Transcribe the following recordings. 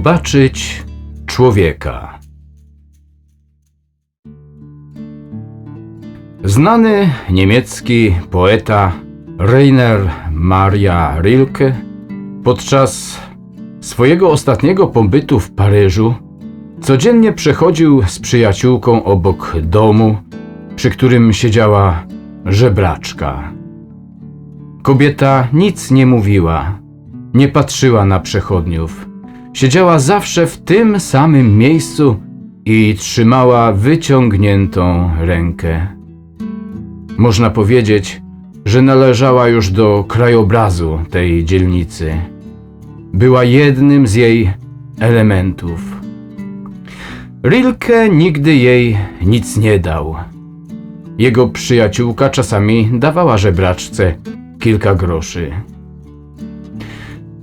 zobaczyć człowieka. Znany niemiecki poeta Rainer Maria Rilke podczas swojego ostatniego pobytu w Paryżu codziennie przechodził z przyjaciółką obok domu, przy którym siedziała żebraczka. Kobieta nic nie mówiła, nie patrzyła na przechodniów. Siedziała zawsze w tym samym miejscu i trzymała wyciągniętą rękę. Można powiedzieć, że należała już do krajobrazu tej dzielnicy. Była jednym z jej elementów. Rilke nigdy jej nic nie dał. Jego przyjaciółka czasami dawała żebraczce kilka groszy.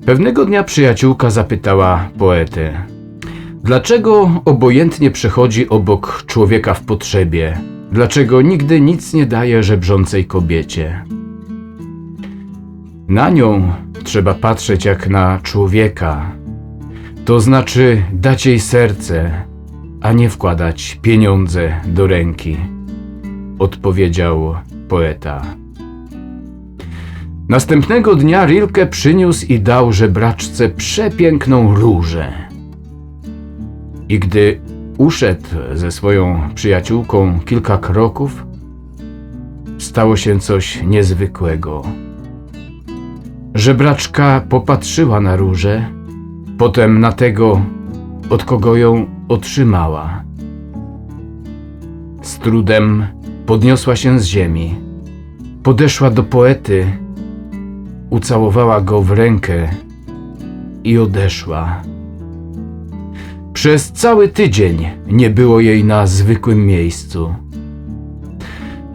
Pewnego dnia przyjaciółka zapytała poetę: Dlaczego obojętnie przechodzi obok człowieka w potrzebie? Dlaczego nigdy nic nie daje żebrzącej kobiecie? Na nią trzeba patrzeć jak na człowieka. To znaczy dać jej serce, a nie wkładać pieniądze do ręki, odpowiedział poeta. Następnego dnia Rilke przyniósł i dał żebraczce przepiękną różę. I gdy uszedł ze swoją przyjaciółką kilka kroków, stało się coś niezwykłego. Żebraczka popatrzyła na różę, potem na tego, od kogo ją otrzymała. Z trudem podniosła się z ziemi, podeszła do poety, ucałowała go w rękę i odeszła. Przez cały tydzień nie było jej na zwykłym miejscu.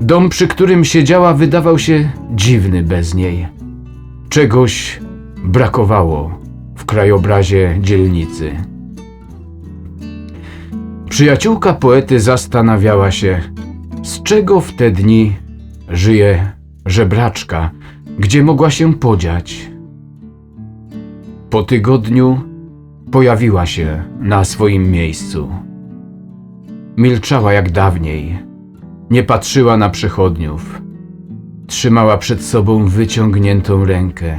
Dom, przy którym siedziała, wydawał się dziwny bez niej. Czegoś brakowało w krajobrazie dzielnicy. Przyjaciółka poety zastanawiała się, z czego w te dni żyje żebraczka, gdzie mogła się podziać. Po tygodniu pojawiła się na swoim miejscu. Milczała jak dawniej, nie patrzyła na przechodniów, trzymała przed sobą wyciągniętą rękę.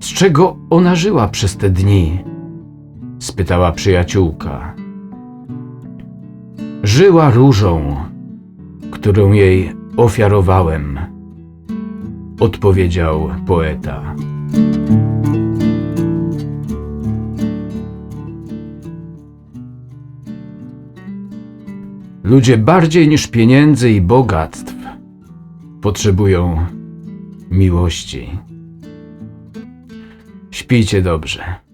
Z czego ona żyła przez te dni? spytała przyjaciółka. Żyła różą, którą jej ofiarowałem, odpowiedział poeta. Ludzie bardziej niż pieniędzy i bogactw potrzebują miłości. Śpijcie dobrze.